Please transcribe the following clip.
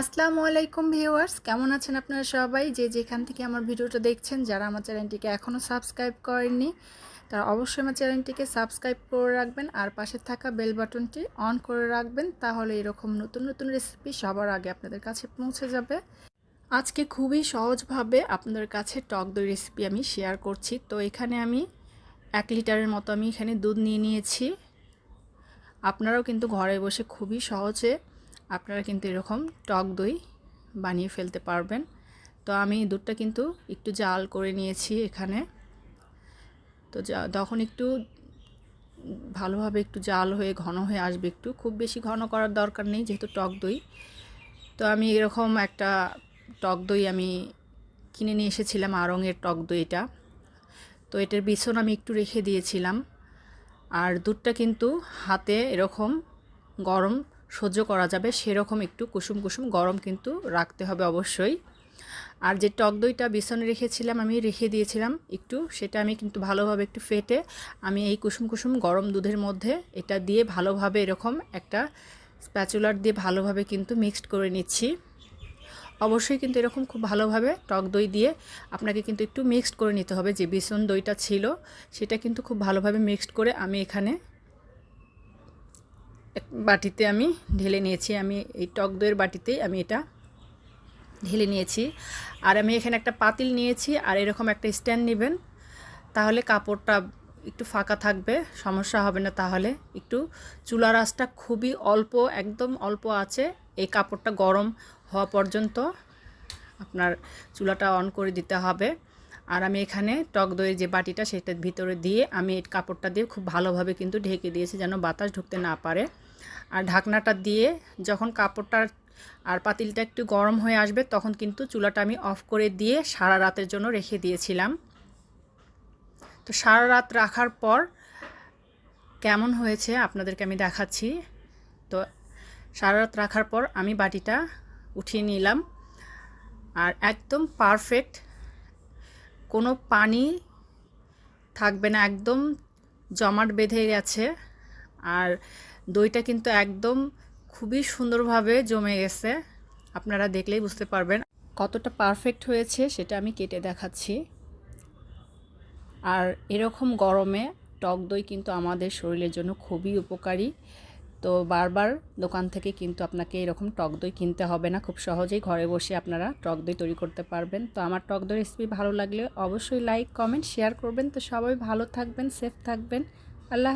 আসসালামু আলাইকুম ভিউয়ার্স, কেমন আছেন আপনারা সবাই? যে যেখান থেকে আমার ভিডিওটা দেখছেন, যারা আমার চ্যানেলটিকে এখনও সাবস্ক্রাইব করেননি, তারা অবশ্যই আমার চ্যানেলটিকে সাবস্ক্রাইব করে রাখবেন আর পাশে থাকা বেল বাটনটি অন করে রাখবেন, তাহলে এরকম নতুন নতুন রেসিপি সবার আগে আপনাদের কাছে পৌঁছে যাবে। আজকে খুবই সহজভাবে আপনাদের কাছে টক দই রেসিপি আমি শেয়ার করছি। তো এখানে আমি এক লিটারের মতো আমি এখানে দুধ নিয়ে নিয়েছি। আপনারাও কিন্তু ঘরে বসে খুবই সহজে আপনারা কিন্তু এরকম টক দই বানিয়ে ফেলতে পারবেন। তো আমি দুধটা কিন্তু একটু জাল করে নিয়েছি এখানে। তো যখন একটু ভালোভাবে একটু জাল হয়ে, ঘন হয়ে আসবে একটু। খুব বেশি ঘন করার দরকার নেই যেহেতু টক দই। তো আমি এরকম একটা টক দই আমি কিনে নিয়ে এসেছিলাম, আড়ঙের টক দইটা তো এটার বিছন আমি একটু রেখে দিয়েছিলাম। আর দুধটা কিন্তু হাতে এরকম গরম সহ্য করা যাবে সেরকম একটু কুসুম কুসুম গরম কিন্তু রাখতে হবে অবশ্যই। আর যে টক দইটা বিছনে রেখেছিলাম আমি রেখে দিয়েছিলাম একটু, সেটা আমি কিন্তু ভালোভাবে একটু ফেটে আমি এই কুসুম কুসুম গরম দুধের মধ্যে এটা দিয়ে ভালোভাবে এরকম একটা স্প্যাচুলার দিয়ে ভালোভাবে কিন্তু মিক্সড করে নিচ্ছি। অবশ্যই কিন্তু এরকম খুব ভালোভাবে টক দই দিয়ে আপনাকে কিন্তু একটু মিক্সড করে নিতে হবে। যে বিছন দইটা ছিল সেটা কিন্তু খুব ভালোভাবে মিক্সড করে আমি এখানে বাটিতে আমি ঢেলে নিয়েছি। আমি এই টক দইয়ের বাটিতেই আমি এটা ঢেলে নিয়েছি। আর আমি এখানে একটা পাতিল নিয়েছি। আর এরকম একটা স্ট্যান্ড নেবেন, তাহলে কাপড়টা একটু ফাঁকা থাকবে, সমস্যা হবে না। তাহলে একটু চুলা রাসটা খুবই অল্প, একদম অল্প আছে। এই কাপড়টা গরম হওয়া পর্যন্ত আপনার চুলাটা অন করে দিতে হবে। আর আমি এখানে টক দইয়ের যে বাটিটা, সেটার ভিতরে দিয়ে আমি এই কাপড়টা দিয়ে খুব ভালোভাবে কিন্তু ঢেকে দিয়েছি, যেন বাতাস ঢুকতে না পারে। আর ঢাকনাটা দিয়ে যখন কাপড়টা আর পাতিলটা একটু গরম হয়ে আসবে, তখন কিন্তু চুলাটা আমি অফ করে দিয়ে সারা রাতের জন্য রেখে দিয়েছিলাম। তো সারা রাত রাখার পর কেমন হয়েছে আপনাদেরকে আমি দেখাচ্ছি। তো সারা রাত রাখার পর আমি বাটিটা উঠিয়ে নিলাম। আর একদম পারফেক্ট, কোনো পানি থাকবে না, একদম জমাট বেঁধে গেছে। আর দইটা কিন্তু একদম খুবই সুন্দরভাবে জমে গেছে। আপনারা দেখলেই বুঝতে পারবেন কতটা পারফেক্ট হয়েছে সেটা আমি কেটে দেখাচ্ছি। আর এরকম গরমে টক দই কিন্তু আমাদের শরীরের জন্য খুবই উপকারী। তো বারবার দোকান থেকে কিন্তু আপনাকে এরকম টক দই কিনতে হবে না, খুব সহজেই ঘরে বসে আপনারা টক দই তৈরি করতে পারবেন। তো আমার টক দই রেসিপি ভালো লাগলে অবশ্যই লাইক কমেন্ট শেয়ার করবেন। তো সবাই ভালো থাকবেন সেফ থাকবেন। আল্লাহ